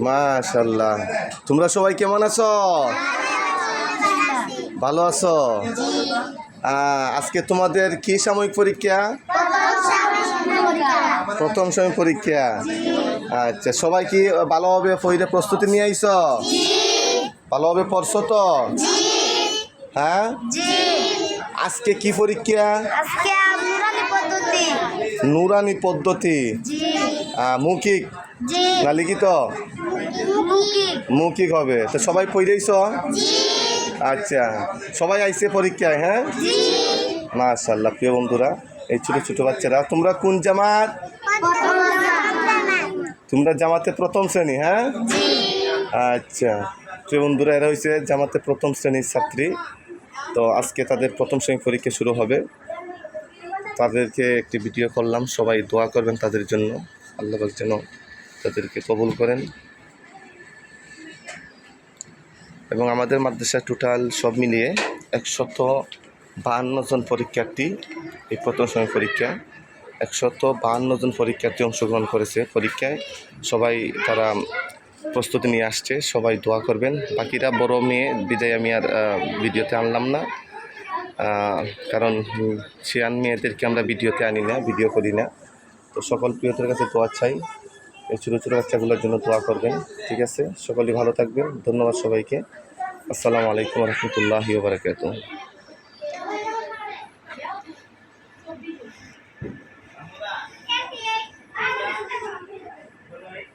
মাশাল্লাহ তোমরা সবাই কেমন আছো? ভালো আছো? আজকে তোমাদের কি সাময়িক পরীক্ষা? প্রথম সাময়িক পরীক্ষা। আচ্ছা সবাই কি ভালোভাবে পড়ে প্রস্তুতি নিয়ে আইছ? ভালোভাবে পড়ছো তো? হ্যাঁ? আজকে কি পরীক্ষা? নুরানি পদ্ধতি। মৌখিক? না লিখিত মুখি। মৌখিক হবে। তো সবাই পড়েইছ আচ্ছা। সবাই আইসে পরীক্ষায় হ্যাঁ? মাশাল্লাহ প্রিয় বন্ধুরা এই ছোট ছোট বাচ্চারা তোমরা কোন জামাত? তোমরা জামাতে প্রথম শ্রেণি হ্যাঁ? আচ্ছা। প্রিয় বন্ধুরা এরা হয়েছে জামাতে প্রথম শ্রেণির ছাত্রী। তো আজকে তাদের প্রথম শ্রেণি পরীক্ষা শুরু হবে। তাদেরকে একটি ভিডিও করলাম। সবাই দোয়া করবেন তাদের জন্য। আল্লাহ যেন তাদেরকে কবুল করেন। এবং আমাদের মাদ্রাসা টোটাল সব মিলিয়ে একশত বাহান্ন জন পরীক্ষার্থী এই প্রথম সময় পরীক্ষা, একশত বাহান্ন জন পরীক্ষার্থী অংশগ্রহণ করেছে। পরীক্ষায় সবাই তারা প্রস্তুতি নিয়ে আসছে, সবাই দোয়া করবেন। বাকিরা বড় মেয়ে, বিদায় আমি আর ভিডিওতে আনলাম না। কারণ সিয়ান মেয়েদেরকে আমরা ভিডিওতে আনি না, ভিডিও করি না। তো সকল প্রিয়দের কাছে দোয়া চাই। এই ছোটো ছোটো বাচ্চাগুলোর জন্য দোয়া করবেন, ঠিক আছে? সকলেই ভালো থাকবেন। ধন্যবাদ সবাইকে। আসসালামু আলাইকুম রহমতুল্লাহি বারাকাতুহ।